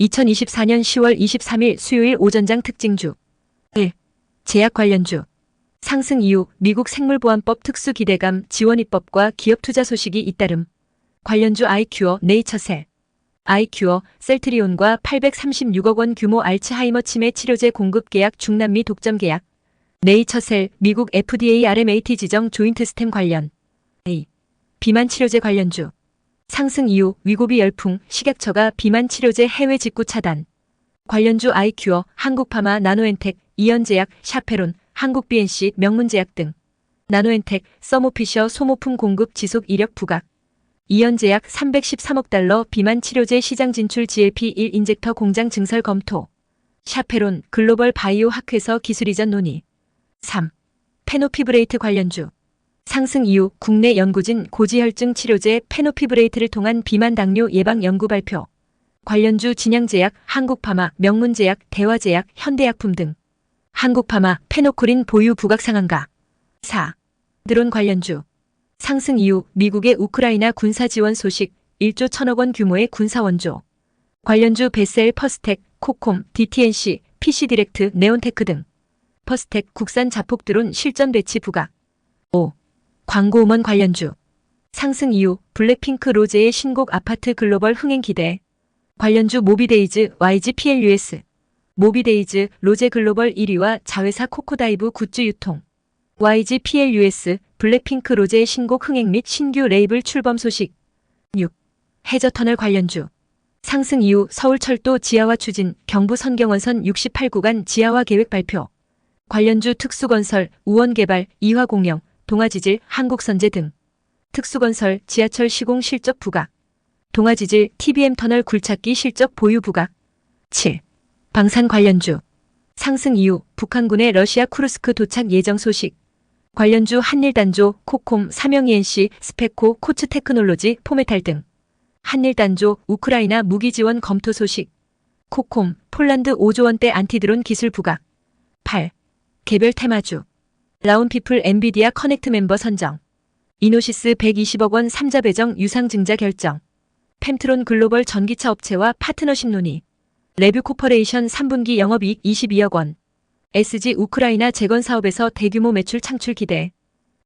2024년 10월 23일 수요일 오전장 특징주. 1. 제약 관련주. 상승 이후 미국 생물보안법 특수 기대감 지원 입법과 기업 투자 소식이 잇따름. 관련주 아이큐어 네이처셀. 아이큐어 셀트리온과 836억 원 규모 알츠하이머 치매 치료제 공급 계약 중남미 독점 계약. 네이처셀 미국 FDA RMAT 지정 조인트 스템 관련. A. 비만 치료제 관련주 상승 이후 위고비 열풍 식약처가 비만 치료제 해외 직구 차단. 관련주 아이큐어 한국파마 나노엔텍 이연제약 샤페론 한국 BNC 명문제약 등. 나노엔텍 서모피셔 소모품 공급 지속 이력 부각. 이연제약 313억 달러 비만 치료제 시장 진출 GLP-1 인젝터 공장 증설 검토. 샤페론 글로벌 바이오 학회에서 기술 이전 논의. 3. 페노피브레이트 관련주 상승 이후 국내 연구진 고지혈증 치료제 페노피브레이트를 통한 비만 당뇨 예방 연구 발표. 관련주 진양제약, 한국파마, 명문제약, 대화제약, 현대약품 등. 한국파마, 페노코린 보유 부각 상한가. 4. 드론 관련주. 상승 이후 미국의 우크라이나 군사 지원 소식 1조 1000억 원 규모의 군사 원조. 관련주 베셀 퍼스텍, 코콤, DTNC, PC디렉트, 네온테크 등. 퍼스텍 국산 자폭 드론 실전 배치 부각. 5. 광고 음원 관련주. 상승 이후 블랙핑크 로제의 신곡 아파트 글로벌 흥행 기대. 관련주 모비데이즈 YGPLUS. 모비데이즈 로제 글로벌 1위와 자회사 코코다이브 굿즈 유통. YGPLUS 블랙핑크 로제의 신곡 흥행 및 신규 레이블 출범 소식. 6. 해저터널 관련주. 상승 이후 서울철도 지하화 추진 경부 선경원선 68구간 지하화 계획 발표. 관련주 특수건설, 우원개발, 이화공영, 동아지질, 한국선제 등. 특수건설, 지하철 시공 실적 부각, 동아지질, TBM 터널 굴착기 실적 보유 부각. 7. 방산 관련주. 상승 이후 북한군의 러시아 쿠르스크 도착 예정 소식. 관련주 한일단조, 코콤, 삼영ENC, 스페코, 코츠테크놀로지, 포메탈 등. 한일단조, 우크라이나 무기 지원 검토 소식. 코콤, 폴란드 5조 원대 안티드론 기술 부각. 8. 개별 테마주 라운피플 엔비디아 커넥트 멤버 선정. 이노시스 120억 원 3자 배정 유상 증자 결정. 펜트론 글로벌 전기차 업체와 파트너십 논의. 레뷰 코퍼레이션 3분기 영업이익 22억 원. SG 우크라이나 재건 사업에서 대규모 매출 창출 기대.